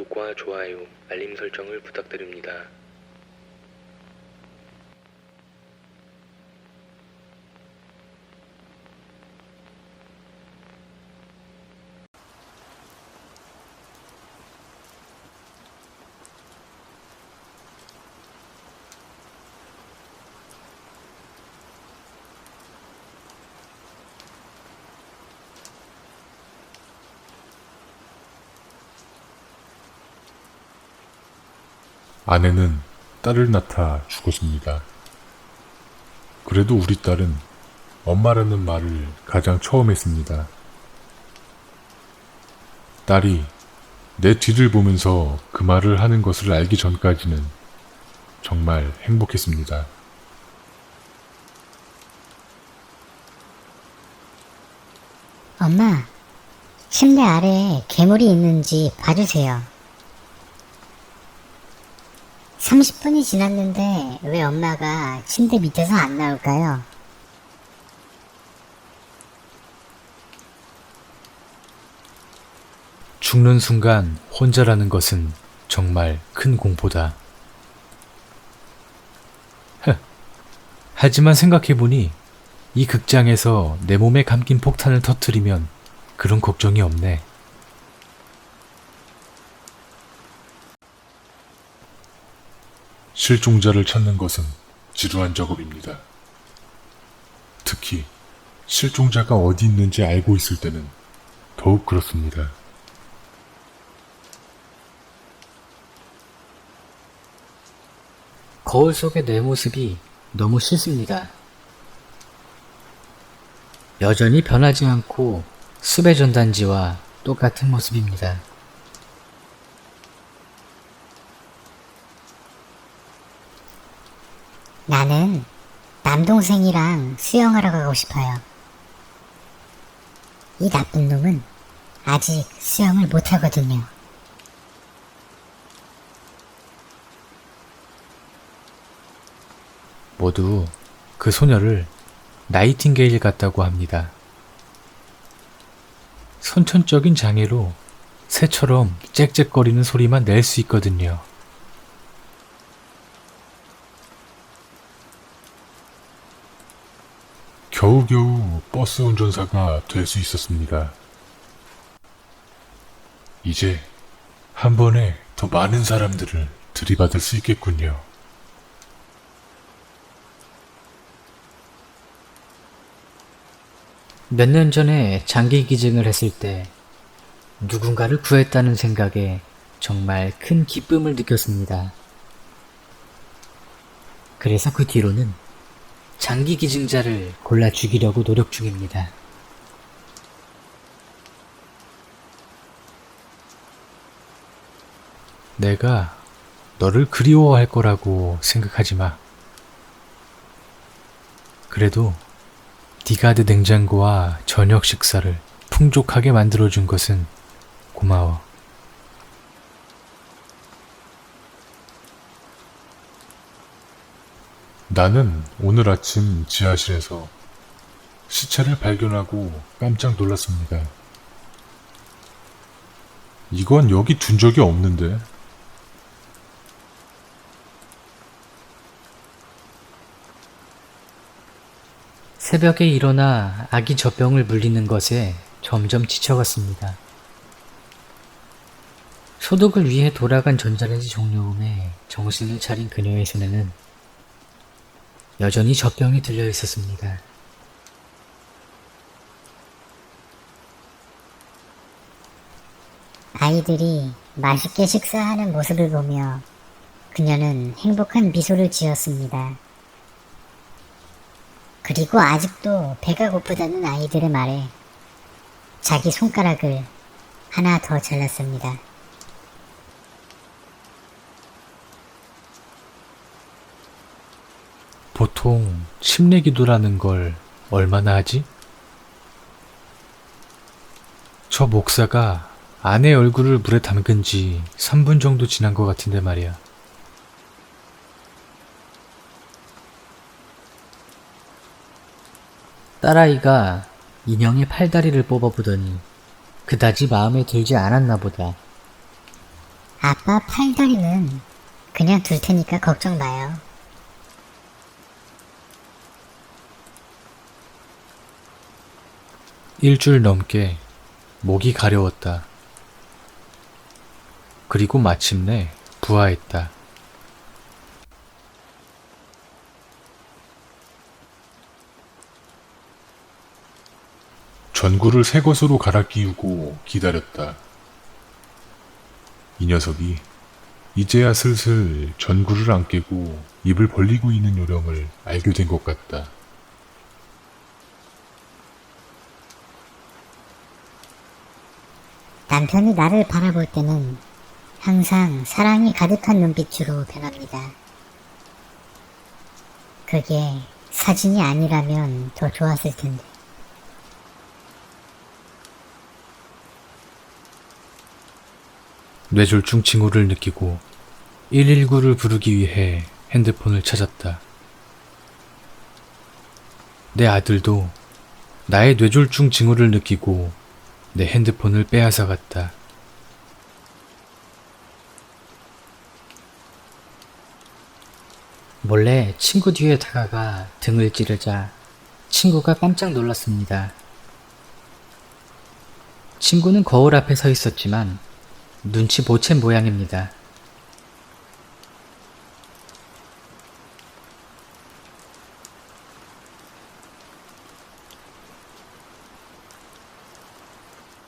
구독과 좋아요, 알림 설정을 부탁드립니다. 아내는 딸을 낳다 죽었습니다. 그래도 우리 딸은 엄마라는 말을 가장 처음 했습니다. 딸이 내 뒤를 보면서 그 말을 하는 것을 알기 전까지는 정말 행복했습니다. 엄마, 침대 아래에 괴물이 있는지 봐주세요. 30분이 지났는데 왜 엄마가 침대 밑에서 안 나올까요? 죽는 순간 혼자라는 것은 정말 큰 공포다. 흐. 하지만 생각해보니 이 극장에서 내 몸에 감긴 폭탄을 터뜨리면 그런 걱정이 없네. 실종자를 찾는 것은 지루한 작업입니다. 특히 실종자가 어디 있는지 알고 있을 때는 더욱 그렇습니다. 거울 속의 내 모습이 너무 싫습니다. 여전히 변하지 않고 수배 전단지와 똑같은 모습입니다. 나는 남동생이랑 수영하러 가고 싶어요. 이 나쁜 놈은 아직 수영을 못하거든요. 모두 그 소녀를 나이팅게일 같다고 합니다. 선천적인 장애로 새처럼 짹짹거리는 소리만 낼 수 있거든요. 겨우겨우 버스 운전사가 될 수 있었습니다. 이제 한 번에 더 많은 사람들을 들이받을 수 있겠군요. 몇 년 전에 장기 기증을 했을 때 누군가를 구했다는 생각에 정말 큰 기쁨을 느꼈습니다. 그래서 그 뒤로는 장기 기증자를 골라 죽이려고 노력 중입니다. 내가 너를 그리워할 거라고 생각하지 마. 그래도 디가드 냉장고와 저녁 식사를 풍족하게 만들어준 것은 고마워. 나는 오늘 아침 지하실에서 시체를 발견하고 깜짝 놀랐습니다. 이건 여기 둔 적이 없는데. 새벽에 일어나 아기 젖병을 물리는 것에 점점 지쳐갔습니다. 소독을 위해 돌아간 전자레인지 종료음에 정신을 차린 그녀의 손에는 여전히 젖병이 들려 있었습니다. 아이들이 맛있게 식사하는 모습을 보며 그녀는 행복한 미소를 지었습니다. 그리고 아직도 배가 고프다는 아이들의 말에 자기 손가락을 하나 더 잘랐습니다. 보통 침례 기도라는 걸 얼마나 하지? 저 목사가 아내 얼굴을 물에 담근 지 3분 정도 지난 것 같은데 말이야. 딸아이가 인형의 팔다리를 뽑아보더니 그다지 마음에 들지 않았나 보다. 아빠 팔다리는 그냥 둘 테니까 걱정 마요. 일주일 넘게 목이 가려웠다. 그리고 마침내 부화했다. 전구를 새 것으로 갈아 끼우고 기다렸다. 이 녀석이 이제야 슬슬 전구를 안 깨고 입을 벌리고 있는 요령을 알게 된 것 같다. 남편이 나를 바라볼 때는 항상 사랑이 가득한 눈빛으로 변합니다. 그게 사진이 아니라면 더 좋았을 텐데. 뇌졸중 징후를 느끼고 119를 부르기 위해 핸드폰을 찾았다. 내 아들도 나의 뇌졸중 징후를 느끼고 내 핸드폰을 빼앗아 갔다. 몰래 친구 뒤에 다가가 등을 찌르자 친구가 깜짝 놀랐습니다. 친구는 거울 앞에 서 있었지만 눈치 못챈 모양입니다.